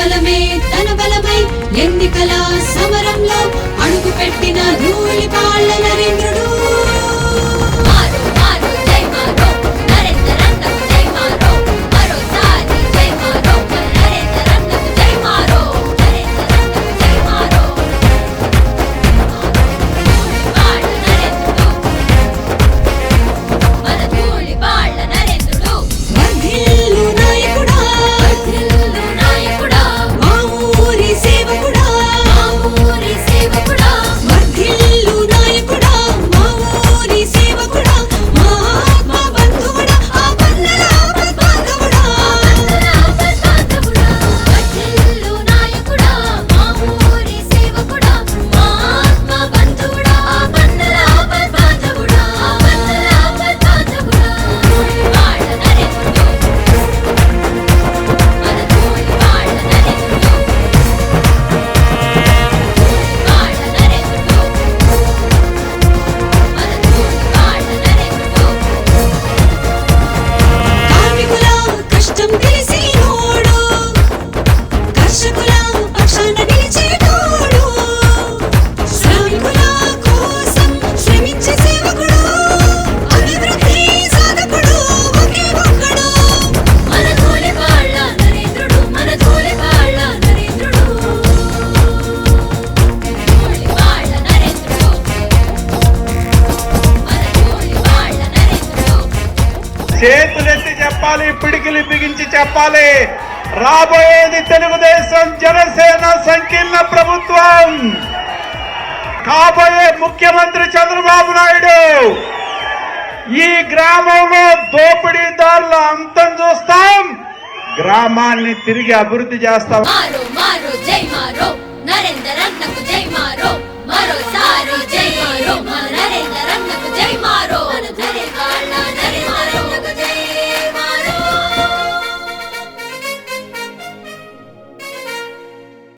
బలమే తన బలమై ఎన్నికల సమరంలో అడుగు పెట్టిన రూలి పాళ్ళ నరేంద్రుడు చేతులెత్తి చెప్పాలి పిడికిలు బిగించి చెప్పాలి. రాబోయేది తెలుగుదేశం జనసేన సంకీర్ణ ప్రభుత్వం. కాబోయే ముఖ్యమంత్రి చంద్రబాబు నాయుడు. ఈ గ్రామంలో దోపిడీదారుల అంతం చూస్తాం. గ్రామాన్ని తిరిగి అభివృద్ధి చేస్తాం. మరోసారి జై మారో. జై మారో.